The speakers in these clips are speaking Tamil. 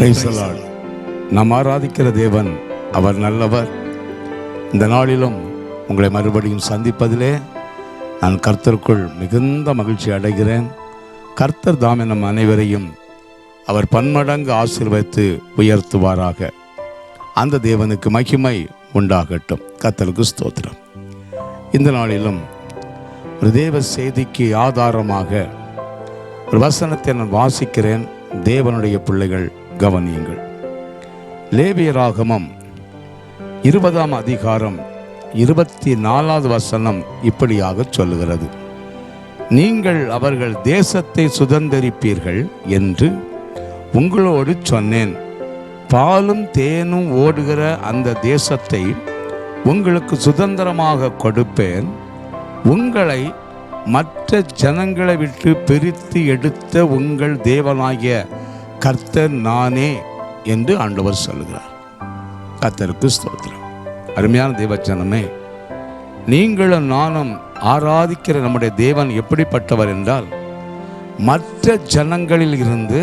Praise நாம் ஆராதிக்கிற தேவன் அவர் நல்லவர். இந்த நாளிலும் உங்களை மறுபடியும் சந்திப்பதிலே நான் கர்த்தருக்குள் மிகுந்த மகிழ்ச்சி அடைகிறேன். கர்த்தர் தாமே நம் அனைவரையும் அவர் பன்மடங்கு ஆசீர்வதித்து உயர்த்துவாராக. அந்த தேவனுக்கு மகிமை உண்டாகட்டும். கர்த்தருக்கு ஸ்தோத்திரம். இந்த நாளிலும் ஒரு தேவ செய்திக்கு ஆதாரமாக ஒரு வசனத்தை நான் வாசிக்கிறேன். தேவனுடைய பிள்ளைகள் கவனியுங்கள். லேவியராகமம் இருபதாம் அதிகாரம் இருபத்தி நாலாவது வசனம் இப்படியாக சொல்லுகிறது. நீங்கள் அவர்கள் தேசத்தை சுதந்தரிப்பீர்கள் என்று உங்களோடு சொன்னேன். பாலும் தேனும் ஓடுகிற அந்த தேசத்தை உங்களுக்கு சுதந்திரமாக கொடுப்பேன். உங்களை மற்ற ஜனங்களை விட்டு பிரித்து எடுத்த உங்கள் தேவனாகிய கர்த்தர் நானே என்று ஆண்டவர் சொல்கிறார் கர்த்தருக்கு ஸ்தோத்திரம். அருமையான தேவச்சனமே நீங்களும் நானும் ஆராதிக்கிற நம்முடைய தேவன் எப்படிப்பட்டவர் என்றால் மற்ற ஜனங்களில் இருந்து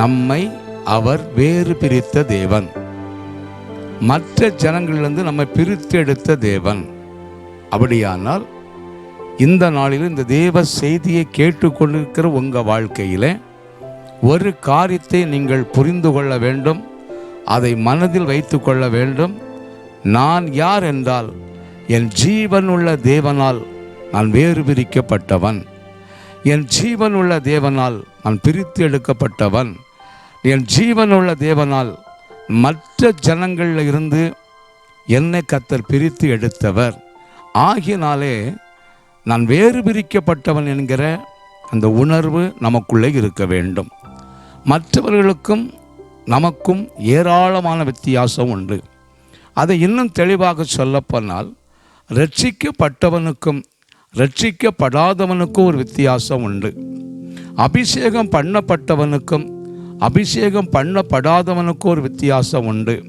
நம்மை அவர் வேறு பிரித்த தேவன். மற்ற ஜனங்களிலிருந்து நம்மை பிரித்து எடுத்த தேவன். அப்படியானால் இந்த நாளில் இந்த தேவ செய்தியை கேட்டுக்கொண்டிருக்கிற உங்கள் வாழ்க்கையில் ஒரு காரியத்தை நீங்கள் புரிந்து கொள்ள வேண்டும் அதை மனதில் வைத்து கொள்ள வேண்டும். நான் யார் என்றால் என் ஜீவன் உள்ள தேவனால் நான் வேறு பிரிக்கப்பட்டவன். என் ஜீவன் உள்ள தேவனால் நான் பிரித்து எடுக்கப்பட்டவன். என் ஜீவன் உள்ள தேவனால் மற்ற ஜனங்களில் இருந்து என்னை கத்தர் பிரித்து எடுத்தவர். ஆகினாலே நான் வேறு பிரிக்கப்பட்டவன் என்கிற அந்த உணர்வு நமக்குள்ளே இருக்க வேண்டும். மற்றவர்களுக்கும் நமக்கும் ஏராளமான வித்தியாசம் உண்டு. அதை இன்னும் தெளிவாக சொல்லப்போனால் ரட்சிக்கப்பட்டவனுக்கும் ரட்சிக்கப்படாதவனுக்கும் ஒரு வித்தியாசம் உண்டு. அபிஷேகம் பண்ணப்பட்டவனுக்கும் அபிஷேகம் பண்ணப்படாதவனுக்கும் ஒரு வித்தியாசம் உண்டு.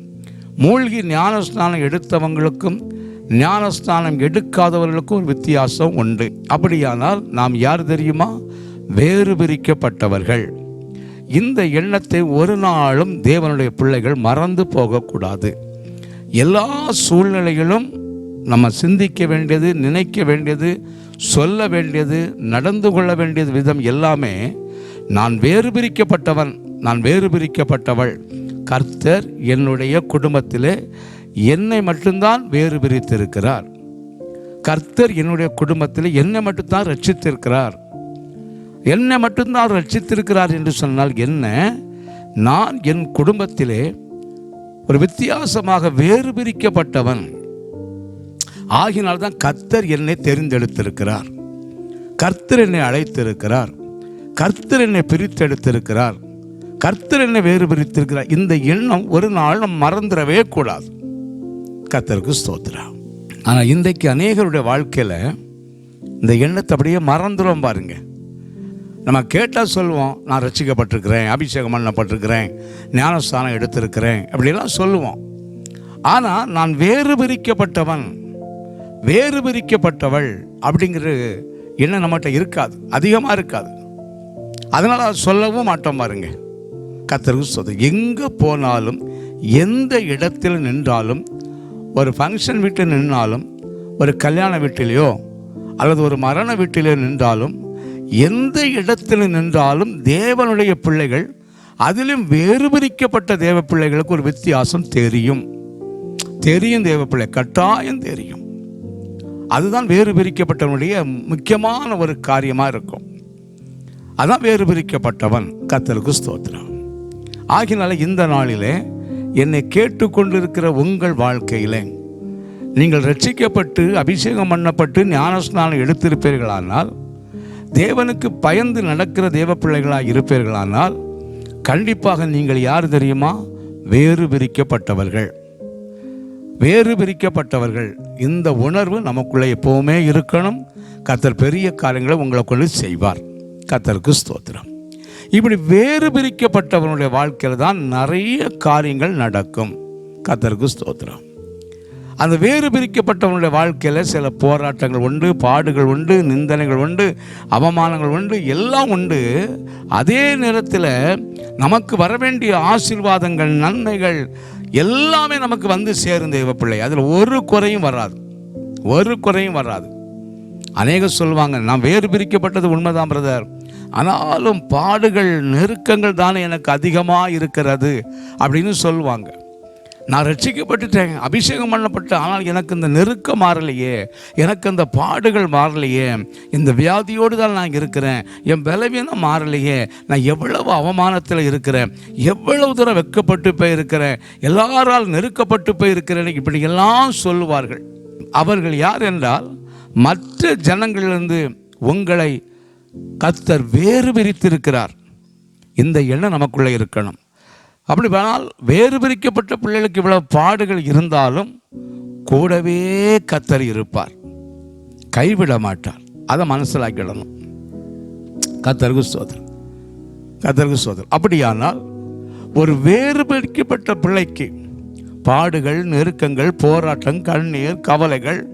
மூழ்கி ஞானஸ்நானம் எடுத்தவங்களுக்கும் ஞானஸ்நானம் எடுக்காதவர்களுக்கும் ஒரு வித்தியாசம் உண்டு. அப்படியானால் நாம் யார் தெரியுமா? வேறு பிரிக்கப்பட்டவர்கள். இந்த எண்ணத்தை ஒரு நாளும் தேவனுடைய பிள்ளைகள் மறந்து போகக்கூடாது. எல்லா சூழ்நிலைகளும் நம்ம சிந்திக்க வேண்டியது நினைக்க வேண்டியது சொல்ல வேண்டியது நடந்து கொள்ள வேண்டியது விதம் எல்லாமே நான் வேறு பிரிக்கப்பட்டவன் நான் வேறு பிரிக்கப்பட்டவள் கர்த்தர் என்னுடைய குடும்பத்திலே என்னை மட்டும்தான் வேறு பிரித்திருக்கிறார் கர்த்தர் என்னுடைய குடும்பத்தில் என்னை மட்டும்தான் ரட்சித்திருக்கிறார். என்னை மட்டும்தான் அவர் ரட்சித்திருக்கிறார் என்று சொன்னால் என்ன? நான் என் குடும்பத்திலே ஒரு வித்தியாசமாக வேறு பிரிக்கப்பட்டவன். ஆகினால்தான் கர்த்தர் என்னை தெரிந்தெடுத்திருக்கிறார். கர்த்தர் என்னை அழைத்திருக்கிறார். கர்த்தர் என்னை பிரித்தெடுத்திருக்கிறார். கர்த்தர் என்னை வேறு பிரித்திருக்கிறார். இந்த எண்ணம் ஒரு நாள் நம் மறந்துடவே கூடாது. கர்த்தருக்கு ஸ்தோத்திரம். ஆனால் இன்றைக்கு அநேகருடைய வாழ்க்கையில் இந்த எண்ணத்தை அப்படியே மறந்துடும் பாருங்கள் நம்ம கேட்டால் சொல்லுவோம் நான் ரசிக்கப்பட்டிருக்கிறேன் அபிஷேகம் பண்ணப்பட்டிருக்கிறேன் ஞானஸ்தானம் எடுத்திருக்கிறேன் அப்படிலாம் சொல்லுவோம். ஆனால் நான் வேறு பிரிக்கப்பட்டவன் வேறு பிரிக்கப்பட்டவள் அப்படிங்கிற எண்ணம் நம்மகிட்ட இருக்காது அதிகமாக இருக்காது. அதனால் அதை சொல்லவும் மாட்டோம் பாருங்க. கத்தருக்கு சொல்ல எங்கே போனாலும் எந்த இடத்தில் நின்றாலும் ஒரு ஃபங்க்ஷன் வீட்டில் நின்றாலும் ஒரு கல்யாண வீட்டிலேயோ அல்லது ஒரு மரண வீட்டிலே நின்றாலும் எந்த இடத்தில் நின்றாலும் தேவனுடைய பிள்ளைகள் அதிலும் வேறு பிரிக்கப்பட்ட தேவ பிள்ளைகளுக்கு ஒரு வித்தியாசம் தெரியும். தெரியும் தேவ பிள்ளை கட்டாயம் தெரியும். அதுதான் வேறு பிரிக்கப்பட்டவனுடைய முக்கியமான ஒரு காரியமாக இருக்கும். அதான் வேறு பிரிக்கப்பட்டவன் கத்தருக்கு ஸ்தோத்திரம். ஆகினால இந்த நாளிலே என்னை கேட்டுக்கொண்டிருக்கிற உங்கள் வாழ்க்கையிலே நீங்கள் ரட்சிக்கப்பட்டு அபிஷேகம் பண்ணப்பட்டு ஞானஸ்நானம் எடுத்திருப்பீர்களானால் தேவனுக்கு பயந்து நடக்கிற தேவ பிள்ளைகளாக இருப்பீர்களானால் கண்டிப்பாக நீங்கள் யார் தெரியுமா? வேறு பிரிக்கப்பட்டவர்கள். வேறு பிரிக்கப்பட்டவர்கள். இந்த உணர்வு நமக்குள்ளே எப்போவுமே இருக்கணும். கத்தர் பெரிய காரியங்களை உங்களை கொண்டு செய்வார். கத்தருக்கு ஸ்தோத்திரம். இப்படி வேறு பிரிக்கப்பட்டவனுடைய வாழ்க்கையில் தான் நிறைய காரியங்கள் நடக்கும். கத்தருக்கு ஸ்தோத்திரம். அந்த வேறு பிரிக்கப்பட்டவனுடைய வாழ்க்கையில் சில போராட்டங்கள் உண்டு பாடுகள் உண்டு நிந்தனைகள் உண்டு அவமானங்கள் உண்டு எல்லாம் உண்டு. அதே நேரத்தில் நமக்கு வர வேண்டிய ஆசீர்வாதங்கள் நன்மைகள் எல்லாமே நமக்கு வந்து சேரும் தெய்வ பிள்ளை அதில் ஒரு குறையும் வராது. ஒரு குறையும் வராது. அநேகம் சொல்லுவாங்க நான் வேறு பிரிக்கப்பட்டது உண்மைதான் பிரதர். ஆனாலும் பாடுகள் நெருக்கங்கள் தானே எனக்கு அதிகமாக இருக்கிறது. அப்படின்னு சொல்லுவாங்க நான் ரட்சிக்கப்பட்டுட்டேன் அபிஷேகம் பண்ணப்பட்டு ஆனால் எனக்கு இந்த நெருக்கம் மாறலையே எனக்கு அந்த பாடுகள் மாறலையே இந்த வியாதியோடு தான் நான் இருக்கிறேன் என் பலவீனம் மாறலையே நான் எவ்வளவு அவமானத்தில் இருக்கிறேன் எவ்வளவு தூரம் வெக்கப்பட்டு போயிருக்கிறேன் எல்லாரால் நெருக்கப்பட்டு போயிருக்கிறேன் இப்படியெல்லாம் சொல்லுவார்கள். அவர்கள் யார் என்றால் மற்ற ஜனங்களிலிருந்து உங்களை கத்தர் வேறு பிரித்திருக்கிறார் இந்த எண்ணம் நமக்குள்ளே இருக்கணும். அப்படி வேணால் வேறு பிரிக்கப்பட்ட பிள்ளைகளுக்கு இவ்வளவு பாடுகள் இருந்தாலும் கூடவே கத்தர் இருப்பார். கைவிட மாட்டார். அதை மனசிலாக்கிடணும் கத்தருக்கு சோதர் கத்தருக்கு சோதர் அப்படியானால் ஒரு வேறு பிரிக்கப்பட்ட பிள்ளைக்கு பாடுகள் நெருக்கங்கள் போராட்டம் கண்ணீர் கவலைகள்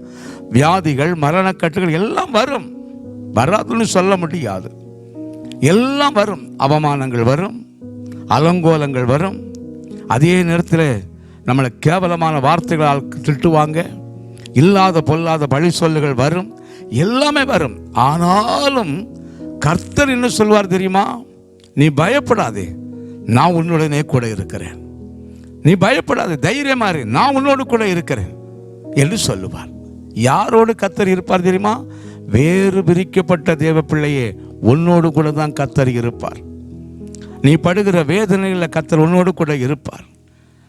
வியாதிகள் மரணக்கட்டுகள் எல்லாம் வரும். வராதுன்னு சொல்ல முடியாது. எல்லாம் வரும். அவமானங்கள் வரும். அலங்கோலங்கள் வரும். அதே நேரத்தில் நம்மளை கேவலமான வார்த்தைகளால் திட்டுவாங்க இல்லாத பொல்லாத பழி சொல்லுகள் வரும். எல்லாமே வரும். ஆனாலும் கர்த்தர் என்ன சொல்வார் தெரியுமா? நீ பயப்படாதே. நான் உன்னுடனே கூட இருக்கிறேன். நீ பயப்படாதே. தைரியமா இரு. நான் உன்னோடு கூட இருக்கிறேன் என்று சொல்லுவார். யாரோடு கத்தர் இருப்பார் தெரியுமா? வேறு பிரிக்கப்பட்ட தேவ பிள்ளையே உன்னோடு கூட தான் கத்தர் இருப்பார். நீ படுகிற வேதனைகளில் கத்தர் உன்னோடு கூட இருப்பார்.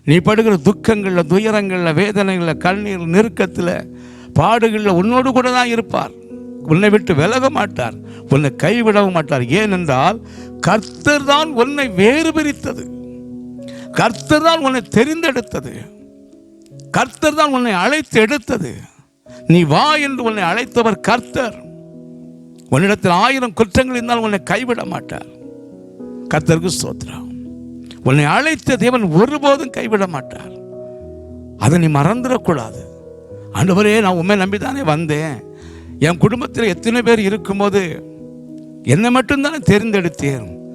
நீ படுகிற துக்கங்களில் துயரங்களில் வேதனைகளில் கண்ணீர் நெருக்கத்தில் பாடுகளில் உன்னோடு கூட தான் இருப்பார். உன்னை விட்டு விலக மாட்டார் உன்னை கைவிடவும் மாட்டார். ஏனென்றால் கர்த்தர் தான் உன்னை வேறு பிரித்தது கர்த்தர் தான் உன்னை தெரிந்தெடுத்தது. கர்த்தர் தான் உன்னை அழைத்து எடுத்தது. நீ வா என்று உன்னை அழைத்தவர் கர்த்தர். உன்னிடத்தில் ஆயிரம் குற்றங்கள் இருந்தால் உன்னை கைவிட மாட்டார். கர்த்தருக்கு ஸ்தோத்திரம். உன்னை அழைத்த தேவன் ஒருபோதும் கைவிட மாட்டார். அதை நீ மறந்துடக்கூடாது. ஆண்டவரே நான் உண்மை நம்பிதானே வந்தேன். என் குடும்பத்தில் எத்தனை பேர் இருக்கும்போது என்னை மட்டும்தானே தேர்ந்தெடுத்தேன்.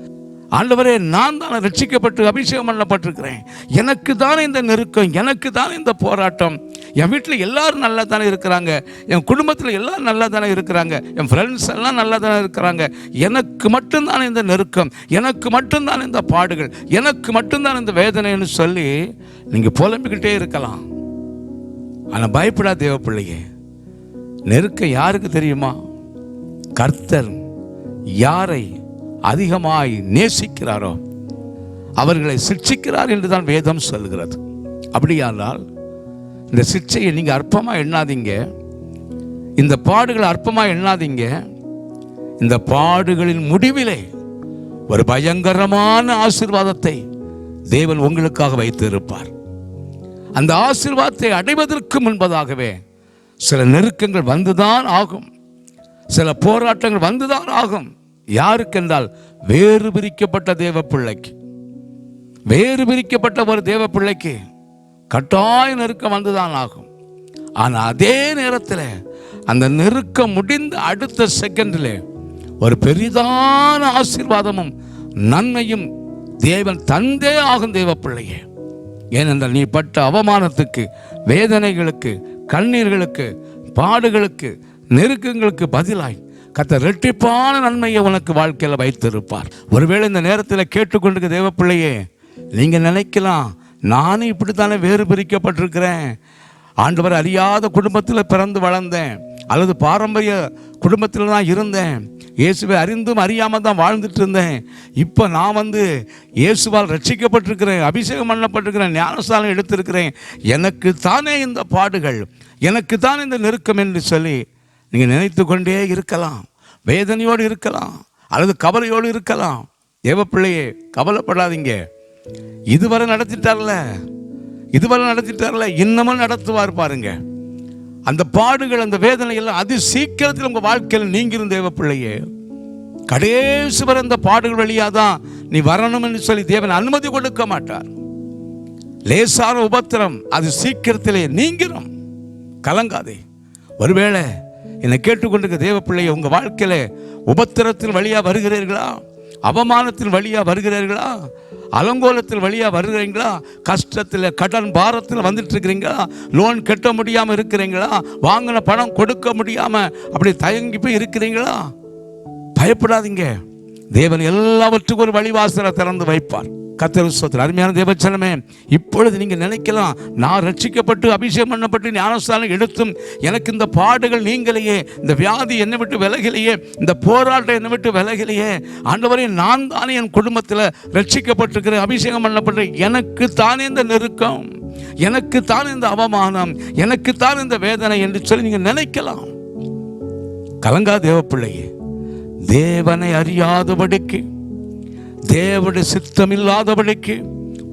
ஆண்டவரே நான் தானே ரட்சிக்கப்பட்டு அபிஷேகம் பண்ணப்பட்டிருக்கிறேன். எனக்கு தானே இந்த நெருக்கம் எனக்கு தானே இந்த போராட்டம். என் வீட்டில் எல்லோரும் நல்லா தானே இருக்கிறாங்க. என் குடும்பத்தில் எல்லோரும் நல்லா தானே இருக்கிறாங்க. என் ஃப்ரெண்ட்ஸ் எல்லாம் நல்லா தானே இருக்கிறாங்க. எனக்கு மட்டும்தானே இந்த நெருக்கம் எனக்கு மட்டும்தானே இந்த பாடுகள் எனக்கு மட்டும்தானே இந்த வேதனைன்னு சொல்லி நீங்கள் புலம்பிக்கிட்டே இருக்கலாம். ஆனால் பயப்படா தேவ பிள்ளையே நெருக்கம் யாருக்கு தெரியுமா? கர்த்தர் யாரை அதிகமாய் நேசிக்கிறாரோ அவர்களை சிக்ஷிக்கிறார் என்று தான் வேதம் சொல்கிறது. அப்படியானால் இந்த சிக்ஷையை நீங்கள் அற்பமாக எண்ணாதீங்க. இந்த பாடுகளை அற்பமாக எண்ணாதீங்க. இந்த பாடுகளின் முடிவிலே ஒரு பயங்கரமான ஆசீர்வாதத்தை தேவன் உங்களுக்காக வைத்திருப்பார். அந்த ஆசீர்வாதத்தை அடைவதற்கு முன்பதாகவே சில நெருக்கங்கள் வந்துதான் ஆகும். சில போராட்டங்கள் வந்துதான் ஆகும். யாருக்கென்றால் வேறு பிரிக்கப்பட்ட தேவ பிள்ளைக்கு வேறு பிரிக்கப்பட்ட ஒரு தேவ பிள்ளைக்கு கட்டாய நெருக்கம் வந்துதான் ஆகும். ஆனால் அதே நேரத்தில் அந்த நெருக்கம் முடிந்த அடுத்த செகண்டில் ஒரு பெரிதான ஆசீர்வாதமும் நன்மையும் தேவன் தந்தே ஆகும் தெய்வ பிள்ளையே ஏனென்றால் நீ பட்ட அவமானத்துக்கு வேதனைகளுக்கு கண்ணீர்களுக்கு பாடுகளுக்கு நெருக்கங்களுக்கு பதிலாய் கத்த ரெட்டிப்பான நன்மையை உனக்கு வாழ்க்கையில் வைத்திருப்பார். ஒருவேளை இந்த நேரத்தில் கேட்டுக்கொண்டிருக்க தேவ பிள்ளையே நீங்கள் நினைக்கலாம் நானும் இப்படித்தானே வேறு பிரிக்கப்பட்டிருக்கிறேன். ஆண்டவர் அறியாத குடும்பத்தில் பிறந்து வளர்ந்தேன். அல்லது பாரம்பரிய குடும்பத்தில் தான் இருந்தேன். இயேசுவை அறிந்தும் அறியாமல் தான் வாழ்ந்துட்டு இருந்தேன். இப்போ நான் வந்து இயேசுவால் ரட்சிக்கப்பட்டிருக்கிறேன் அபிஷேகம் பண்ணப்பட்டிருக்கிறேன் ஞானஸ்தானம் எடுத்திருக்கிறேன். எனக்கு தானே இந்த பாடுகள் எனக்கு தானே இந்த நெருக்கம் என்று சொல்லி நீங்கள் நினைத்து கொண்டே இருக்கலாம். வேதனையோடு இருக்கலாம். அல்லது கவலையோடு இருக்கலாம். தேவ பிள்ளையே கவலைப்படாதீங்க. இதுவரை நடத்திட்டார்ல. இதுவரை நடத்திட்டார்ல. இன்னமும் நடத்துவார் பாருங்க. அந்த பாடுகள் அந்த வேதனை எல்லாம் அதி சீக்கிரத்தில் உங்கள் வாழ்க்கையில் நீங்கிரும் தேவ பிள்ளையே. கடைசி வரை அந்த பாடுகள் வழியாக தான் நீ வரணும்னு சொல்லி தேவன் அனுமதி கொடுக்க மாட்டார். லேசான உபத்திரம் அது சீக்கிரத்திலே நீங்கிரும். கலங்காதே. ஒருவேளை என்னை கேட்டுக்கொண்டிருக்க தேவ பிள்ளையை உங்கள் வாழ்க்கையில் உபத்திரத்தின் வழியாக வருகிறீர்களா? அவமானத்தின் வழியாக வருகிறீர்களா? அலங்கோலத்தில் வழியாக வருகிறீங்களா கஷ்டத்தில் கடன் பாரத்தில் வந்துட்டு இருக்கிறீங்களா லோன் கட்ட முடியாமல் இருக்கிறீங்களா? வாங்கின பணம் கொடுக்க முடியாமல் அப்படி தயங்கி போய் இருக்கிறீங்களா? பயப்படாதீங்க. தேவன் எல்லாவற்றுக்கும் ஒரு வழிவாசலை திறந்து வைப்பார். கத்தர் ஸ்தோத்திரம். அருமையான தேவச்சனமே இப்பொழுது நீங்கள் நினைக்கலாம் நான் ரட்சிக்கப்பட்டு அபிஷேகம் பண்ணப்பட்டு ஞானஸ்தானம் எடுத்தும் எனக்கு இந்த பாடுகள் நீங்களையே இந்த வியாதி என்னை விட்டு விலகலையே இந்த போராட்டம் என்னை விட்டு விலகலையே ஆண்டவரே நான் தானே என் குடும்பத்தில் ரட்சிக்கப்பட்டிருக்கிறேன் அபிஷேகம் பண்ணப்பட்டு எனக்கு தானே இந்த நெருக்கம் எனக்கு தான் இந்த அவமானம் எனக்கு தான் இந்த வேதனை என்று சொல்லி நீங்கள் நினைக்கலாம் கலங்கா தேவப்பிள்ளையே தேவனை அறியாதபடிக்கு தேவனுடைய சித்தம் இல்லாதபடிக்கு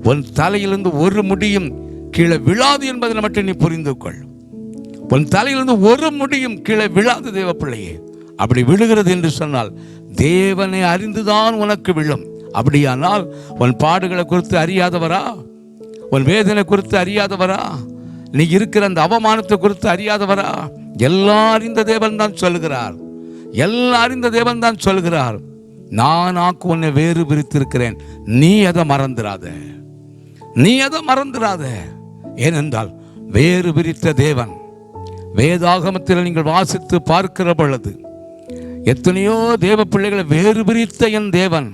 உன் தலையிலிருந்து ஒரு முடியும் கீழே விழாது என்பதை மட்டும் நீ புரிந்து கொள். உன் தலையிலிருந்து ஒரு முடியும் கீழே விழாது தேவப்பிள்ளையே. அப்படி விழுகிறது என்று சொன்னால் தேவனை அறிந்துதான் உனக்கு விழும். அப்படியானால் உன் பாடுகளை குறித்து அறியாதவரா? உன் வேதனை குறித்து அறியாதவரா? நீ இருக்கிற அந்த அவமானத்தை குறித்து அறியாதவரா? எல்லாம் அறிந்த தேவன் தான் சொல்கிறார் எல்லாம் அறிந்த தேவன் தான் சொல்கிறார் நான் ஆக்கு உன்னை வேறு பிரித்திருக்கிறேன். நீ அதை மறந்துடாத நீ அதை மறந்துடாத ஏனென்றால் வேறு பிரித்த தேவன் வேதாகமத்தில் நீங்கள் வாசித்து பார்க்கிற பொழுது எத்தனையோ தேவ பிள்ளைகளை வேறு பிரித்த என் தேவன்.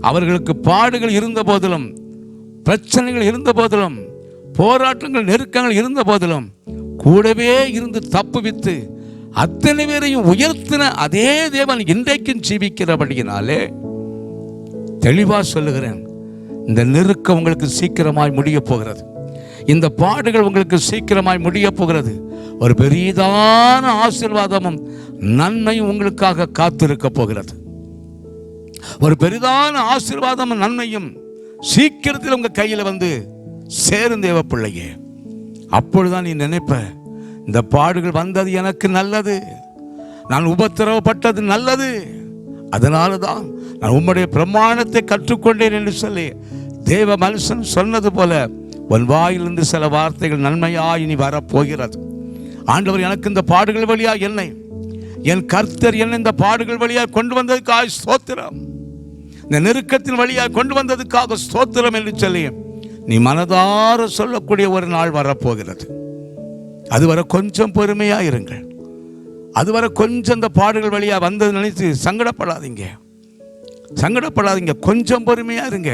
அவர்களுக்கு பாடுகள் இருந்த போதிலும் பிரச்சனைகள் இருந்த போதிலும் போராட்டங்கள் நெருக்கங்கள் இருந்த போதிலும் கூடவே இருந்து தப்புவித்து அத்தனை பேரையும் உயர்த்தின அதே தேவன் இன்றைக்கும் ஜீவிக்கிறபடியினாலே தெளிவாக சொல்லுகிறேன். இந்த நெருக்கம் உங்களுக்கு சீக்கிரமாய் முடிய போகிறது. இந்த பாடுகள் உங்களுக்கு சீக்கிரமாய் முடிய போகிறது. ஒரு பெரியதான ஆசீர்வாதமும் நன்மையும் உங்களுக்காக காத்திருக்க போகிறது. ஒரு பெரிதான ஆசீர்வாதமும் நன்மையும் சீக்கிரத்தில் உங்கள் கையில் வந்து சேரும் தேவ பிள்ளையே. அப்பொழுதுதான் நீ நினைப்ப இந்த பாடுகள் வந்தது எனக்கு நல்லது. நான் உபத்திரவப்பட்டது நல்லது. அதனால தான் நான் உம்முடைய பிரமாணத்தை கற்றுக்கொண்டேன் என்று சொல்லி தேவ மனுஷன் சொன்னது போல உன் வாயிலிருந்து சில வார்த்தைகள் நன்மையாய் இனி வரப்போகிறது. ஆண்டவர் எனக்கு இந்த பாடுகள் வழியா என்னை என் கர்த்தர் என்னை இந்த பாடுகள் வழியா கொண்டு வந்ததுக்காக ஸ்தோத்திரம். இந்த நெருக்கத்தின் வழியாக கொண்டு வந்ததுக்காக ஸ்தோத்திரம் என்று சொல்லி நீ மனதார சொல்லக்கூடிய ஒரு நாள் வரப்போகிறது. அதுவரை கொஞ்சம் பொறுமையாக இருங்கள். அதுவரை கொஞ்சம் இந்த பாடுகள் வழியாக வந்தது நினைத்து சங்கடப்படாதீங்க. சங்கடப்படாதீங்க கொஞ்சம் பொறுமையாக இருங்க.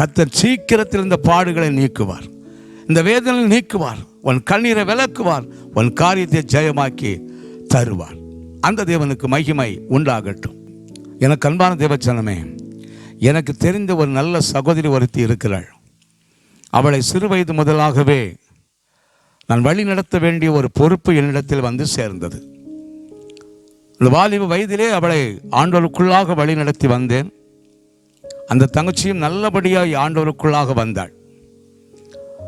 கத்தர் சீக்கிரத்தில் இந்த பாடுகளை நீக்குவார். இந்த வேதனை நீக்குவார். உன் கண்ணீரை விளக்குவார். உன் காரியத்தை ஜெயமாக்கி தருவார். அந்த தேவனுக்கு மகிமை உண்டாகட்டும். எனக்கு அன்பான தேவச்சனமே எனக்கு தெரிந்த ஒரு நல்ல சகோதரி ஒருத்தி இருக்கிறாள். அவளை சிறு வயது முதலாகவே நான் வழி நடத்த வேண்டிய ஒரு பொறுப்பு என்னிடத்தில் வந்து சேர்ந்தது. இந்த வாலிப வயதிலே அவளை ஆண்டோருக்குள்ளாக வழி நடத்தி வந்தேன். அந்த தங்கச்சியும் நல்லபடியாக ஆண்டோருக்குள்ளாக வந்தாள்.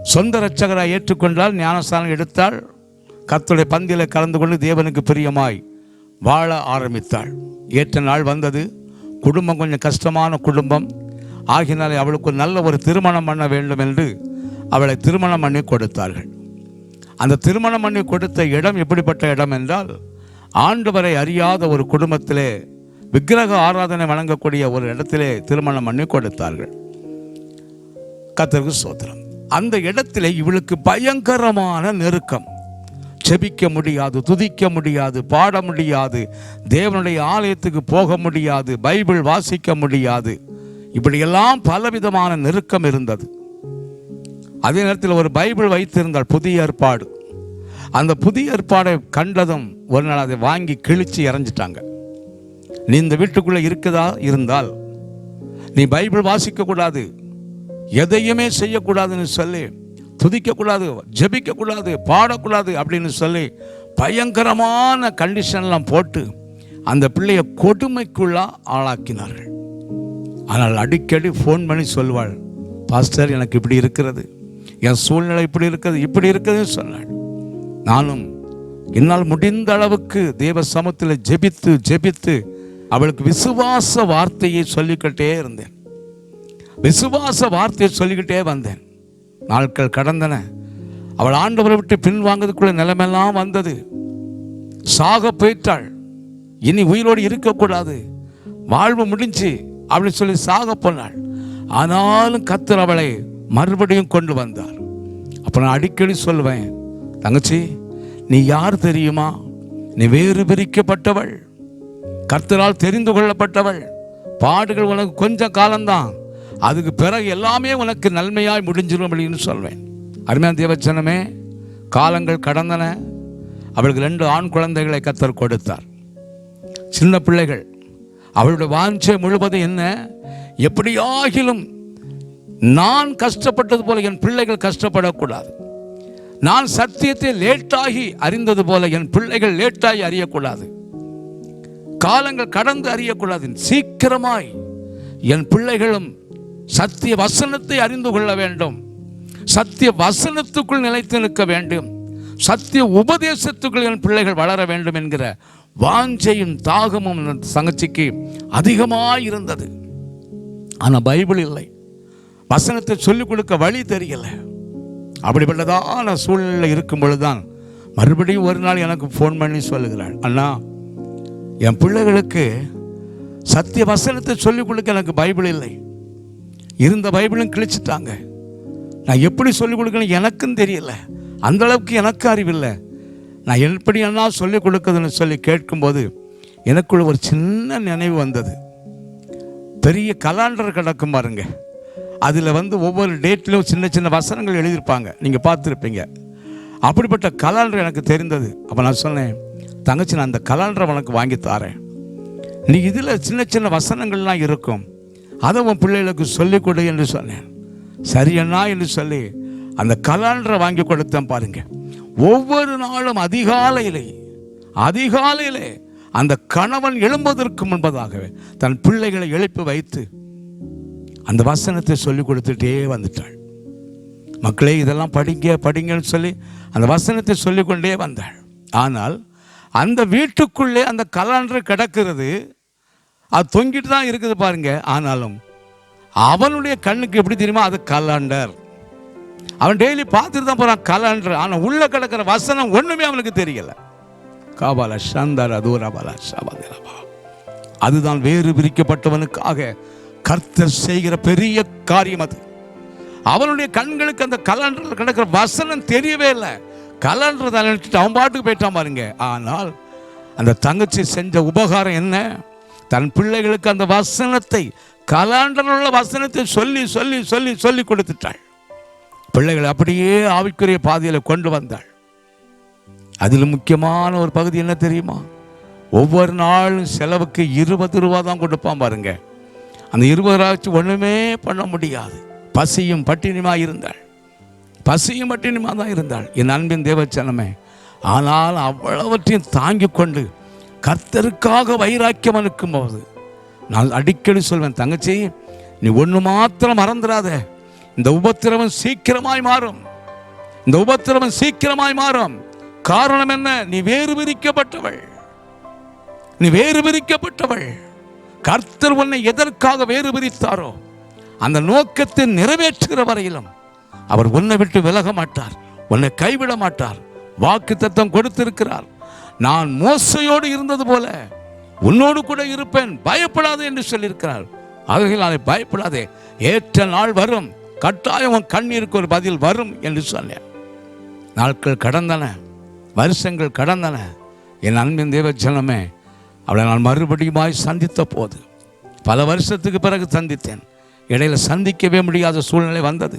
சொந்த ரட்சகராக ஏற்றுக்கொண்டால் ஞானஸ்தானம் எடுத்தாள். கத்துடைய பந்தியில் கலந்து கொண்டு தேவனுக்கு பிரியமாய் வாழ ஆரம்பித்தாள். ஏற்ற நாள் வந்தது. குடும்பம் கொஞ்சம் கஷ்டமான குடும்பம். ஆகினாலே அவளுக்கு நல்ல ஒரு திருமணம் பண்ண வேண்டும் என்று அவளை திருமணம் பண்ணி கொடுத்தார்கள். அந்த திருமணம் பண்ணி கொடுத்த இடம் எப்படிப்பட்ட இடம் என்றால் ஆண்டவரை அறியாத ஒரு குடும்பத்திலே விக்கிரக ஆராதனை வழங்கக்கூடிய ஒரு இடத்திலே திருமணம் பண்ணி கொடுத்தார்கள். கத்தருக்கு சோத்திரம் அந்த இடத்திலே இவளுக்கு பயங்கரமான நெருக்கம். செபிக்க முடியாது துதிக்க முடியாது பாட முடியாது தேவனுடைய ஆலயத்துக்கு போக முடியாது பைபிள் வாசிக்க முடியாது. இப்படியெல்லாம் பலவிதமான நெருக்கம் இருந்தது. அதே நேரத்தில் ஒரு பைபிள் வைத்திருந்தால் புதிய ஏற்பாடு. அந்த புதிய ஏற்பாடை கண்டதும் ஒரு நாள் அதை வாங்கி கிழிச்சு இறஞ்சிட்டாங்க நீ இந்த வீட்டுக்குள்ளே இருக்குதா? இருந்தால் நீ பைபிள் வாசிக்கக்கூடாது எதையுமே செய்யக்கூடாதுன்னு சொல்லி துதிக்கக்கூடாது ஜெபிக்கக்கூடாது பாடக்கூடாது அப்படின்னு சொல்லி பயங்கரமான கண்டிஷன்லாம் போட்டு அந்த பிள்ளையை கொடுமைக்குள்ளா ஆளாக்கினார்கள். ஆனால் அடிக்கடி ஃபோன் பண்ணி சொல்வாள் பாஸ்டர் எனக்கு இப்படி இருக்கிறது. என் சூழ்நிலை இப்படி இருக்குது இப்படி இருக்குதுன்னு சொன்னாள். நானும் என்னால் முடிந்த அளவுக்கு தேவ சமத்தில் ஜெபித்து ஜெபித்து அவளுக்கு விசுவாச வார்த்தையை சொல்லிக்கிட்டே இருந்தேன். விசுவாச வார்த்தையை சொல்லிக்கிட்டே வந்தேன். நாட்கள் கடந்தன. அவள் ஆண்டவரை விட்டு பின்வாங்கிறதுக்குள்ள நிலைமெல்லாம் வந்தது. சாக போயிட்டாள். இனி உயிரோடு இருக்கக்கூடாது. வாழ்வு முடிஞ்சு அப்படின்னு சொல்லி சாக போனாள். ஆனாலும் கத்தர் அவளை மறுபடியும் கொண்டு வந்தார். அப்போ நான் அடிக்கடி சொல்லுவேன் தங்கச்சி நீ யார் தெரியுமா? நீ வேறு பிரிக்கப்பட்டவள். கர்த்தரால் தெரிந்து கொள்ளப்பட்டவள். பாடுகள் உனக்கு கொஞ்சம் காலம்தான். அதுக்கு பிறகு எல்லாமே உனக்கு நன்மையாய் முடிஞ்சிடும் அப்படின்னு சொல்வேன். அருமையான தேவச்சனமே காலங்கள் கடந்தன. அவளுக்கு ரெண்டு ஆண் குழந்தைகளை கத்தர் கொடுத்தார். சின்ன பிள்ளைகள். அவளுடைய வாஞ்சை முழுவதும் என்ன? எப்படியாகிலும் நான் கஷ்டப்பட்டது போல என் பிள்ளைகள் கஷ்டப்படக்கூடாது. நான் சத்தியத்தை லேட்டாகி அறிந்தது போல என் பிள்ளைகள் லேட்டாகி அறியக்கூடாது. காலங்கள் கடந்து அறியக்கூடாது. சீக்கிரமாய் என் பிள்ளைகளும் சத்திய வசனத்தை அறிந்து கொள்ள வேண்டும். சத்திய வசனத்துக்குள் நிலைத்து நிற்க வேண்டும். சத்திய உபதேசத்துக்குள் என் பிள்ளைகள் வளர வேண்டும் என்கிற வாஞ்சையும் தாகமும் சங்கச்சிக்கு அதிகமாக இருந்தது. ஆனால் பைபிள் இல்லை. வசனத்தை சொல்லிக் கொடுக்க வழி தெரியல. அப்படிப்பட்டதான சூழ்நிலை இருக்கும் பொழுதுதான் மறுபடியும் ஒரு நாள் எனக்கு ஃபோன் பண்ணி சொல்லுகிறாள் அண்ணா என் பிள்ளைகளுக்கு சத்திய வசனத்தை சொல்லிக் கொடுக்க எனக்கு பைபிள் இல்லை. இருந்த பைபிளும் கிழிச்சிட்டாங்க. நான் எப்படி சொல்லிக் கொடுக்கணும் எனக்கும் தெரியல. அந்த அளவுக்கு எனக்கு அறிவில்லை. நான் எப்படி என்ன சொல்லிக் கொடுக்குதுன்னு சொல்லி கேட்கும்போது எனக்குள்ள ஒரு சின்ன நினைவு வந்தது. பெரிய கலாண்டர் கிடக்கும் பாருங்கள் அதில் வந்து ஒவ்வொரு டேட்லையும் சின்ன சின்ன வசனங்கள் எழுதியிருப்பாங்க. நீங்கள் பார்த்துருப்பீங்க. அப்படிப்பட்ட கலாண்டர் எனக்கு தெரிந்தது. அப்போ நான் சொன்னேன் தங்கச்சி நான் அந்த கலாண்டரை உனக்கு வாங்கி தாரேன். நீ இதில் சின்ன சின்ன வசனங்கள்லாம் இருக்கும். அதை உன் பிள்ளைகளுக்கு சொல்லிக் கொடு என்று சொன்னேன். சரியண்ணா என்று சொல்லி அந்த கலாண்டரை வாங்கி கொடுத்தேன் பாருங்க. ஒவ்வொரு நாளும் அதிகாலையிலே அதிகாலையிலே அந்த கணவன் எழும்பதற்கு முன்பதாகவே தன் பிள்ளைகளை எழுப்பி வைத்து அந்த வசனத்தை சொல்லி கொடுத்துட்டே வந்துட்டாள். மக்களே இதெல்லாம் படிங்க படிங்கன்னு சொல்லி அந்த வசனத்தை சொல்லிக்கொண்டே வந்தாள். ஆனால் அந்த வீட்டுக்குள்ளே அந்த கலாண்டர் கிடக்கிறது அது தொங்கிட்டு தான் இருக்குது பாருங்க. ஆனாலும் அவனுடைய கண்ணுக்கு எப்படி தெரியுமா? அது கலாண்டர். அவன் டெய்லி பார்த்துட்டு தான் போகிறான் கலாண்டர். ஆனால் உள்ள கிடக்கிற வசனம் ஒன்றுமே அவனுக்கு தெரியல. காபால சந்தர தூரபால சபதிரபா. அதுதான் வேறு பிரிக்கப்பட்டவனுக்காக கர்த்தர் செய்கிற பெரிய காரியம் அது. அவனுடைய கண்களுக்கு அந்த கலண்டரில் கிடக்கிற வசனம் தெரியவே இல்லை. கலண்டர் தான் அவன் பாட்டுக்கு போயிட்டான் பாருங்க. ஆனால் அந்த தங்கச்சி செஞ்ச உபகாரம் என்ன? தன் பிள்ளைகளுக்கு அந்த வசனத்தை கலாண்டரில் உள்ள வசனத்தை சொல்லி சொல்லி சொல்லி சொல்லி கொடுத்துட்டாள். பிள்ளைகளை அப்படியே ஆவிக்குரிய பாதையில் கொண்டு வந்தாள். அதில் முக்கியமான ஒரு பகுதி என்ன தெரியுமா? ஒவ்வொரு நாளும் செலவுக்கு இருபது ரூபா தான் கொடுப்பான் பாருங்கள் அந்த இருபது ஒன்றுமே பண்ண முடியாது. பசியும் பட்டினியுமாக இருந்தாள். பசியும் பட்டினியுமாக தான் இருந்தாள். என் அன்பின் தேவச்சனமே ஆனால் அவ்வளவற்றையும் தாங்கி கொண்டு கர்த்தருக்காக வைராக்கியம் அனுக்கும் போது நான் அடிக்கடி சொல்வேன் தங்கச்சி நீ ஒன்று மாத்திரம் மறந்துடாத. இந்த உபத்திரவம் சீக்கிரமாய் மாறும். இந்த உபத்திரவம் சீக்கிரமாய் மாறும். காரணம் என்ன? நீ வேறு பிரிக்கப்பட்டவள் நீ வேறு பிரிக்கப்பட்டவள் கர்த்தர் உன்னை எதற்காக வேறு பிரித்தாரோ அந்த நோக்கத்தை நிறைவேற்றுகிற வரையிலும் அவர் உன்னை விட்டு விலக மாட்டார் உன்னை கைவிட மாட்டார் வாக்கு தத்தம் கொடுத்திருக்கிறார். நான் மோசையோடு இருந்தது போல உன்னோடு கூட இருப்பேன் பயப்படாதே என்று சொல்லியிருக்கிறார். ஆகையினாலே பயப்படாதே ஏற்ற நாள் வரும் கட்டாயம் உன் கண்ணீருக்கு ஒரு பதில் வரும் என்று சொன்னேன். நாட்கள் கடந்தன வருஷங்கள் கடந்தன. என் அன்பின் தேவச்சனமே அவளை நான் மறுபடியுமாய் சந்தித்த போது பல வருஷத்துக்கு பிறகு சந்தித்தேன். இடையில சந்திக்கவே முடியாத சூழ்நிலை வந்தது.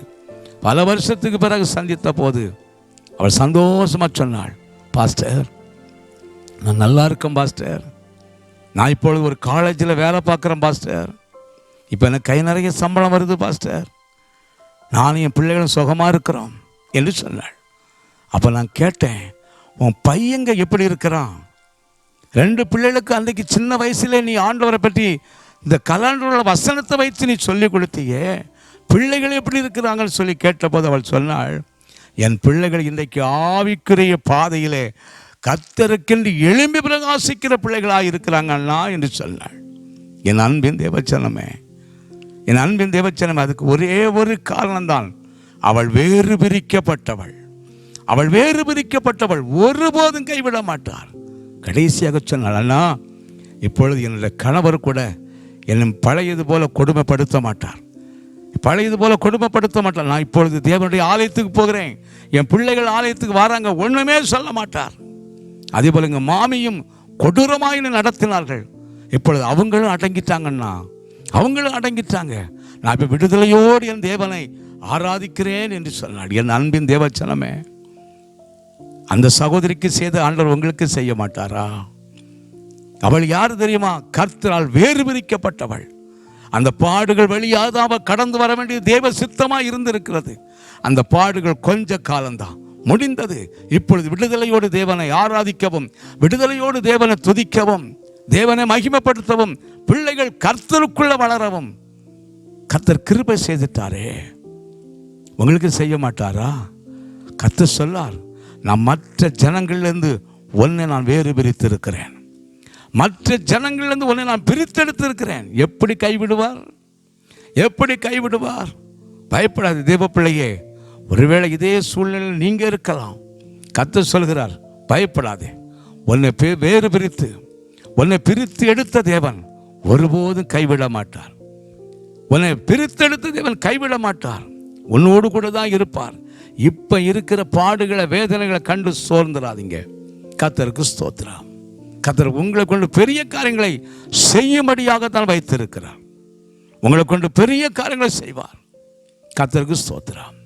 பல வருஷத்துக்கு பிறகு சந்தித்த போது அவள் சந்தோஷமாக சொன்னாள் பாஸ்டர் நான் நல்லா இருக்கேன் பாஸ்டர். நான் இப்பொழுது ஒரு காலேஜில் வேலை பார்க்குறேன் பாஸ்டர். இப்போ எனக்கு கை நிறைய சம்பளம் வருது பாஸ்டர். நானும் என் பிள்ளைகளும் சுகமாக இருக்கிறோம் என்று சொன்னாள். அப்போ நான் கேட்டேன் உன் பையங்க எப்படி இருக்கிறான்? ரெண்டு பிள்ளைகளுக்கு அன்றைக்கு சின்ன வயசுல நீ ஆண்டவரை பற்றி இந்த கலாண்டரோட வசனத்தை வைத்து நீ சொல்லி கொடுத்தியே பிள்ளைகள் எப்படி இருக்கிறாங்கன்னு சொல்லி கேட்டபோது அவள் சொன்னாள் என் பிள்ளைகள் இன்றைக்கு ஆவிக்குரிய பாதையிலே கத்தருக்கென்று எழும்பி பிரகாசிக்கிற பிள்ளைகளாக இருக்கிறாங்கன்னா என்று சொன்னாள். என் அன்பின் தேவச்சனமே என் அன்பின் தேவச்சனமே அதுக்கு ஒரே ஒரு காரணம்தான். அவள் வேறு பிரிக்கப்பட்டவள். அவள் வேறு பிரிக்கப்பட்டவள். ஒருபோதும் கைவிட மாட்டார் கடைசியாக சொன்னால் அண்ணா இப்பொழுது என்னுடைய கணவர் கூட என்னை பழையது போல கொடுமைப்படுத்த மாட்டார். பழையது போல கொடுமைப்படுத்த மாட்டார். நான் இப்பொழுது தேவனுடைய ஆலயத்துக்கு போகிறேன். என் பிள்ளைகள் ஆலயத்துக்கு வராங்க. ஒன்றுமே சொல்ல மாட்டார். அதே போல எங்கள் மாமியும் கொடூரமாக நடத்தினார்கள். இப்பொழுது அவங்களும் அடங்கிட்டாங்கண்ணா அவங்களும் அடங்கிட்டாங்க. நான் இப்போ விடுதலையோடு என் தேவனை ஆராதிக்கிறேன் என்று சொன்னார். என் அன்பின் தேவச்சனமே. அந்த சகோதரிக்கு செய்த ஆண்டவர் உங்களுக்கு செய்ய மாட்டாரா? அவள் யார் தெரியுமா? கர்த்தரால் வேறு பிரிக்கப்பட்டவள். அந்த பாடுகள் வழியாக தான் அவள் கடந்து வர வேண்டிய தேவ சித்தமாக இருந்திருக்கிறது. அந்த பாடுகள் கொஞ்ச காலம்தான். முடிந்தது. இப்பொழுது விடுதலையோடு தேவனை ஆராதிக்கவும் விடுதலையோடு தேவனை துதிக்கவும் தேவனை மகிமைப்படுத்தவும் பிள்ளைகள் கர்த்தருக்குள்ள வளரவும். கர்த்தர் கிருபை செய்துட்டாரே. உங்களுக்கு செய்ய மாட்டாரா? கர்த்தர் சொல்லார். நான் மற்ற ஜனங்களிலிருந்து ஒன்றை நான் வேறு பிரித்திருக்கிறேன். மற்ற ஜனங்களிலிருந்து ஒன்றை நான் பிரித்தெடுத்திருக்கிறேன். எப்படி கைவிடுவார்? எப்படி கைவிடுவார்? பயப்படாது தேவ பிள்ளையே ஒருவேளை இதே சூழ்நிலையில் நீங்கள் இருக்கலாம். கத்த சொல்கிறார் பயப்படாதே. உன்னை வேறு பிரித்து உன்னை பிரித்து எடுத்த தேவன் ஒருபோதும் கைவிட மாட்டார். உன்னை பிரித்தெடுத்த தேவன் கைவிட மாட்டார். உன்னோடு கூட தான் இருப்பார். இப்ப இருக்கிற பாடுகளை வேதனைகளை கண்டு சோர்ந்துடாதீங்க கத்தருக்கு ஸ்தோத்திரம். கத்தர் உங்களை கொண்டு பெரிய காரியங்களை செய்யும்படியாகத்தான் வைத்திருக்கிறார். உங்களை கொண்டு பெரிய காரியங்களை செய்வார். கத்தருக்கு ஸ்தோத்திரம்.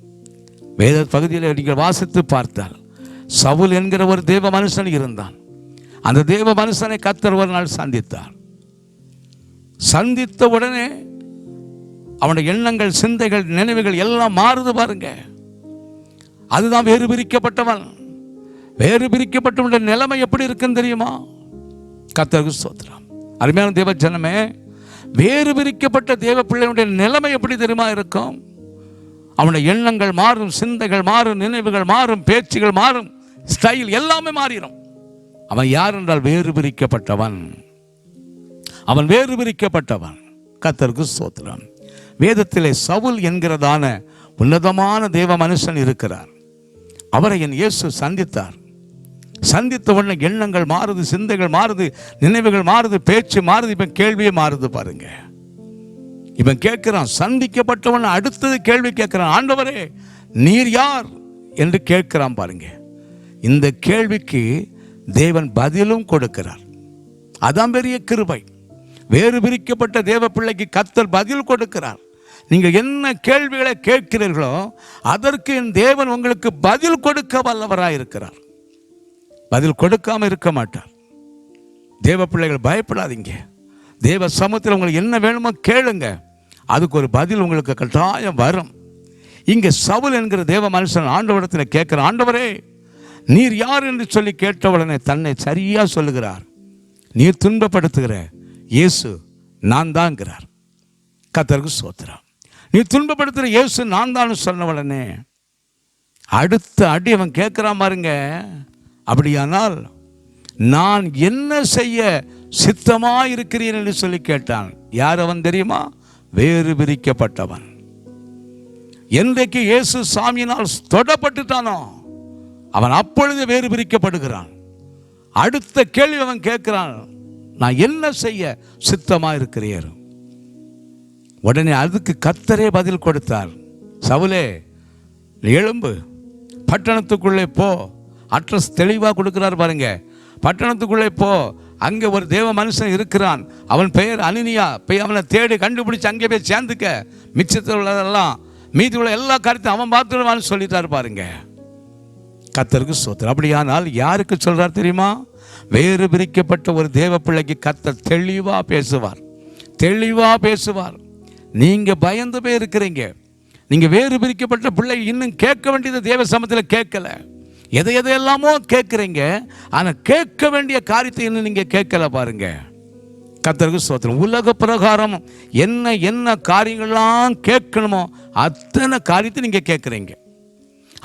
வேத பகுதியில் நீங்கள் வாசித்து பார்த்தால் சவுல் என்கிற ஒரு தேவ மனுஷன் இருந்தான். அந்த தேவ மனுஷனை கத்தர் ஒரு நாள் சந்தித்தார். சந்தித்த உடனே அவனுடைய எண்ணங்கள் சிந்தைகள் நினைவுகள் எல்லாம் மாறுது பாருங்கள் அதுதான் வேறு பிரிக்கப்பட்டவன். வேறு பிரிக்கப்பட்டவனுடைய நிலைமை எப்படி இருக்குன்னு தெரியுமா? கத்தருக்கு சோத்திரம் அருமையான தேவ ஜனமே வேறு பிரிக்கப்பட்ட தேவ பிள்ளைகளுடைய நிலைமை எப்படி தெரியுமா இருக்கும்? அவனுடைய எண்ணங்கள் மாறும் சிந்தைகள் மாறும் நினைவுகள் மாறும் பேச்சுகள் மாறும் ஸ்டைல் எல்லாமே மாறிடும். அவன் யார் என்றால் வேறு பிரிக்கப்பட்டவன். அவன் வேறு பிரிக்கப்பட்டவன். கத்தருக்கு சோத்திரம் வேதத்திலே சவுல் என்கிறதான உன்னதமான தேவ மனுஷன் இருக்கிறார். அவரை என் இயேசு சந்தித்தார். சந்தித்த உடனே எண்ணங்கள் மாறுது சிந்தைகள் மாறுது நினைவுகள் மாறுது பேச்சு மாறுது இப்போ கேள்வியே மாறுது பாருங்க. இவன் கேட்கிறான் சந்திக்கப்பட்டவன் அடுத்தது கேள்வி கேட்கிறான் ஆண்டவரே நீர் யார்? என்று கேட்கிறான் பாருங்க. இந்த கேள்விக்கு தேவன் பதிலும் கொடுக்கிறார். அதான் பெரிய கிருபை. வேறு பிரிக்கப்பட்ட தேவ பிள்ளைக்கு கத்தர் பதில் கொடுக்கிறார். நீங்கள் என்ன கேள்விகளை கேட்கிறீர்களோ அதற்கு என் தேவன் உங்களுக்கு பதில் கொடுக்க வல்லவராக இருக்கிறார். பதில் கொடுக்காம இருக்க மாட்டார். தேவ பிள்ளைகள் பயப்படாதீங்க. தேவ சமூகத்தில் உங்களுக்கு என்ன வேணுமோ கேளுங்க. அதுக்கு ஒரு பதில் உங்களுக்கு கட்டாயம் வரும். இங்கே சவுல் என்கிற தேவ மனுஷன் ஆண்டவரத்தில் கேட்குற ஆண்டவரே நீர் யார் என்று சொல்லி கேட்டவுடனே தன்னை சரியாக சொல்லுகிறார். நீர் துன்பப்படுத்துகிற இயேசு நான் தான்ங்கிறார் கத்தருக்கு சோத்திரம் நீ துன்பப்படுத்துகிற இயேசு நான் தான் சொன்னவளனே அடுத்த அடி அவன் கேட்குறான் பாருங்க. அப்படியானால் நான் என்ன செய்ய சித்தமாக இருக்கிறேன் என்று சொல்லி கேட்டான். யார் அவன் தெரியுமா? வேறு பிரிக்கப்பட்டவன் என்றைக்கு இயேசு சாமியினால் தொடப்பட்டுட்டானோ அவன் அப்பொழுது வேறு பிரிக்கப்படுகிறான் அடுத்த கேள்வி அவன் கேட்கிறான் நான் என்ன செய்ய சித்தமாக இருக்கிறேன் உடனே அதுக்கு கத்தரே பதில் கொடுத்தார். சவுலே எழும்பு. பட்டணத்துக்குள்ளே போ. அட்ரஸ் தெளிவாக கொடுக்குறாரு பாருங்க. பட்டணத்துக்குள்ளே போ. அங்கே ஒரு தேவ மனுஷன் இருக்கிறான். அவன் பெயர் அனினியா. போய் அவனை தேடி கண்டுபிடிச்சி அங்கே போய் சேர்ந்துக்க. மிச்சத்தில் உள்ளதெல்லாம் மீதி உள்ள எல்லா காரியத்தையும் அவன் பார்த்துடுவான்னு சொல்லிட்டார் பாருங்க. கத்தருக்கு சோத்திரம். அப்படியானால் யாருக்கு சொல்கிறார் தெரியுமா? வேறு பிரிக்கப்பட்ட ஒரு தேவ பிள்ளைக்கு கத்தர் தெளிவாக பேசுவார். தெளிவாக பேசுவார். நீங்கள் பயந்து போய் இருக்கிறீங்க நீங்கள் வேறு பிரிக்கப்பட்ட பிள்ளை இன்னும் கேட்க வேண்டியது தேவ சமத்தில் கேட்கல. எதை எதையெல்லாமோ கேட்குறீங்க. ஆனால் கேட்க வேண்டிய காரியத்தை இன்னும் நீங்கள் கேட்கல பாருங்க. கத்தருக்கு சோத்திரம் உலக பிரகாரம் என்ன என்ன காரியங்கள்லாம் கேட்கணுமோ அத்தனை காரியத்தை நீங்கள் கேட்குறீங்க.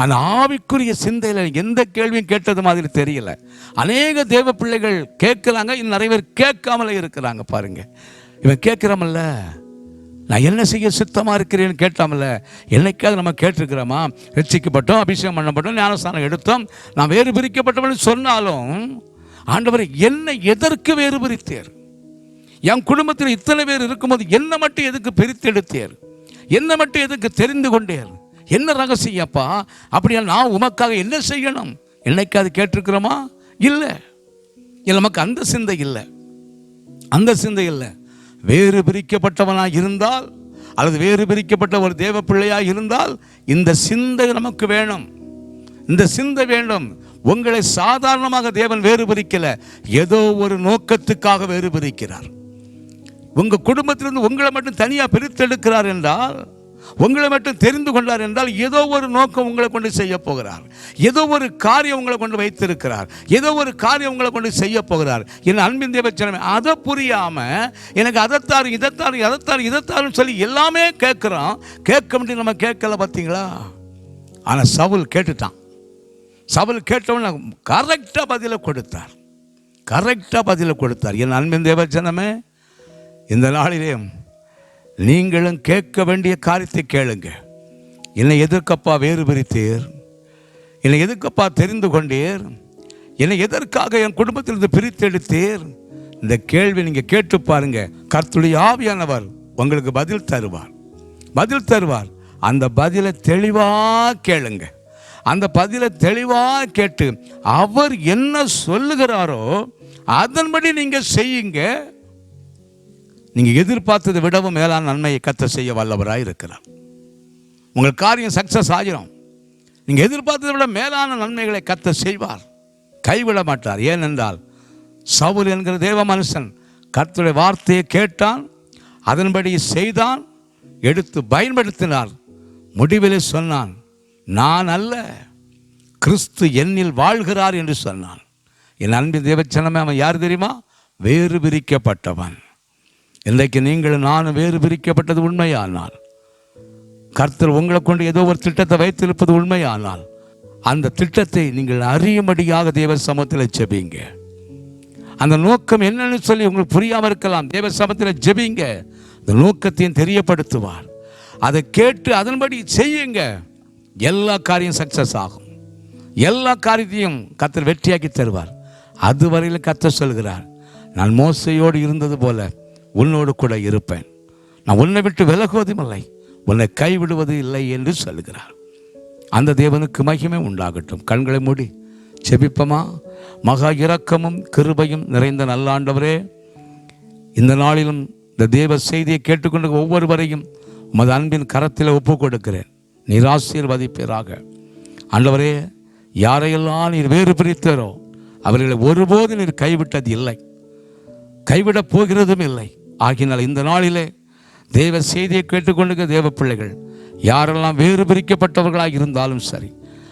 அந்த ஆவிக்குரிய சிந்தையில் எந்த கேள்வியும் கேட்டது மாதிரி தெரியல. அநேக தேவ பிள்ளைகள் கேட்குறாங்க இன்னும் நிறைய பேர் கேட்காமலே இருக்கிறாங்க பாருங்கள் இவன் கேட்குறமல்ல? நான் என்ன செய்ய சித்தமாக இருக்கிறேன்னு கேட்டாமல்ல? என்னைக்காவது நம்ம கேட்டிருக்கிறோமா? ரட்சிக்கப்பட்டோம் அபிஷேகம் பண்ணப்பட்டோம் ஞானஸ்தானம் எடுத்தோம் நான் வேறு பிரிக்கப்பட்டவன் சொன்னாலும் ஆண்டவர் என்னை எதற்கு வேறு பிரித்தேர்? என் குடும்பத்தில் இத்தனை பேர் இருக்கும்போது என்னை மட்டும் எதுக்கு பிரித்தெடுத்தேர் என்னை மட்டும் எதுக்கு தெரிந்து கொண்டேர்? என்ன ரகசியப்பா? அப்படியா நான் உமக்காக என்ன செய்யணும்? என்னைக்காவது கேட்டிருக்கிறோமா? இல்லை. இல்லை நமக்கு அந்த சிந்தை இல்லை. அந்த சிந்தை இல்லை. வேறு பிரிக்கப்பட்டவனாக இருந்தால் அல்லது வேறு பிரிக்கப்பட்ட ஒரு தேவ பிள்ளையாக இருந்தால் இந்த சிந்தை நமக்கு வேணும். இந்த சிந்தை வேண்டும். உங்களை சாதாரணமாக தேவன் வேறு பிரிக்கல. ஏதோ ஒரு நோக்கத்துக்காக வேறு பிரிக்கிறார். உங்கள் குடும்பத்திலிருந்து உங்களை மட்டும் தனியாக பிரித்தெடுக்கிறார் என்றால் உங்களை மட்டும் தெரிந்து கொண்டார் என்றால் ஏதோ ஒரு நோக்கம் உங்களை கொண்டு செய்ய போகிறார். ஏதோ ஒரு காரியம் உங்களை கொண்டு வைத்திருக்கிறார். ஏதோ ஒரு காரியம் உங்களை கொண்டு செய்ய போகிறார். என் அன்பின் தேவச்சனமே அதை புரியாம எனக்கு அதைத்தாரு இதைத்தாரு அதைத்தாரு இதைத்தாருன்னு சொல்லி எல்லாமே கேட்குறோம் கேட்க முடியும் நம்ம கேட்கல பார்த்தீங்களா? ஆனால் சவுல் கேட்டுட்டான். சவுல் கேட்டவன கரெக்டாக பதிலை கொடுத்தார். கரெக்டாக பதிலை கொடுத்தார். என் அன்பின் தேவச்சனமே இந்த நாளிலே நீங்களும் கேட்க வேண்டிய காரியத்தை கேளுங்க. என்னை எதற்கப்பா வேறு பிரித்தீர்? என்னை எதற்கப்பா தெரிந்து கொண்டீர்? என்னை எதற்காக என் குடும்பத்திலிருந்து பிரித்தெடுத்தீர் இந்த கேள்வி நீங்கள் கேட்டு பாருங்க. கர்த்துடைய ஆவியானவர் உங்களுக்கு பதில் தருவார். பதில் தருவார். அந்த பதிலை தெளிவாக கேளுங்க. அந்த பதிலை தெளிவாக கேட்டு அவர் என்ன சொல்லுகிறாரோ அதன்படி நீங்கள் செய்யுங்க. நீங்கள் எதிர்பார்த்ததை விடவும் மேலான நன்மையை கத்த செய்ய வல்லவராக இருக்கிறார். உங்கள் காரியம் சக்ஸஸ் ஆகிரும். நீங்கள் எதிர்பார்த்ததை விட மேலான நன்மைகளை கத்த செய்வார். கைவிட மாட்டார். ஏனென்றால் சவுல் என்கிற தேவ மனுஷன் கர்த்தருடைய வார்த்தையை கேட்டான் அதன்படி செய்தான் எடுத்து பயன்படுத்தினார். முடிவிலே சொன்னான் நான் அல்ல. கிறிஸ்து என்னில் வாழ்கிறார் என்று சொன்னான். என் அன்பின் தேவச்சனமே அவன் யார் தெரியுமா? வேறு பிரிக்கப்பட்டவன் இன்றைக்கு நீங்கள் நானும் வேறு பிரிக்கப்பட்டது உண்மையானால் கர்த்தர் உங்களை கொண்டு ஏதோ ஒரு திட்டத்தை வைத்திருப்பது உண்மையானால் அந்த திட்டத்தை நீங்கள் அறியும்படியாக தேவ சமத்தில் ஜெபிங்க. அந்த நோக்கம் என்னன்னு சொல்லி உங்களுக்கு புரியாமல் இருக்கலாம். தேவ சமத்தில் ஜெபிங்க. அந்த நோக்கத்தையும் தெரியப்படுத்துவார். அதை கேட்டு அதன்படி செய்யுங்க. எல்லா காரியம் சக்சஸ் ஆகும். எல்லா காரியத்தையும் கத்தர் வெற்றியாக்கி தருவார். அதுவரையில் கத்தர் சொல்கிறார் நான் மோசையோடு இருந்தது போல உன்னோடு கூட இருப்பேன். நான் உன்னை விட்டு விலகுவதும் இல்லை. உன்னை கைவிடுவது இல்லை என்று சொல்கிறார். அந்த தேவனுக்கு மகிமை உண்டாகட்டும். கண்களை மூடி செபிப்பமா? மகா இரக்கமும் கிருபையும் நிறைந்த நல்லாண்டவரே இந்த நாளிலும் இந்த தேவ செய்தியை கேட்டுக்கொண்டு ஒவ்வொருவரையும் உமது அன்பின் கரத்தில் ஒப்புக் கொடுக்கிறேன் நீர் ஆசீர்வதிப்பீராக. ஆண்டவரே யாரையெல்லாம் நீர் வேறு பிரித்தரோ அவர்களை ஒருபோது நீர் கைவிட்டது இல்லை. கைவிடப் போகிறதும் இல்லை. ஆகினால் இந்த நாளிலே தேவ செய்தியை கேட்டுக்கொண்டிருக்க தேவ பிள்ளைகள் யாரெல்லாம் வேறு பிரிக்கப்பட்டவர்களாக இருந்தாலும் சரி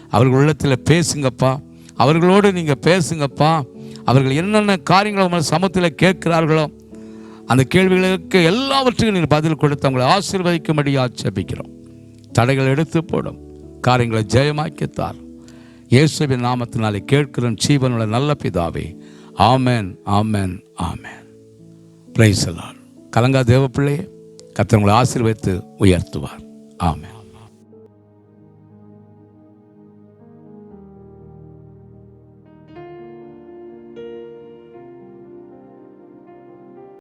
அவர்கள் உள்ளத்தில் பேசுங்கப்பா. அவர்களோடு நீங்கள் பேசுங்கப்பா. அவர்கள் என்னென்ன காரியங்களை உங்கள் சமத்தில் கேட்கிறார்களோ அந்த கேள்விகளுக்கு எல்லாவற்றுக்கும் நீங்கள் பதில் கொடுத்து அவங்களை ஆசீர்வதிக்கும்படி ஆட்சேபிக்கிறோம் தடைகளை எடுத்து போடும். காரியங்களை ஜெயமாக்கித்தார் இயேசுவின் நாமத்தினாலே கேட்கிறோம். ஜீவனுள்ள நல்ல பிதாவே. ஆமேன் ஆமேன் ஆமேன். பிரைசலான் கலங்கா தேவப்பிள்ளையே கத்தவங்களை ஆசீர்வதித்து உயர்த்துவார். ஆமாம்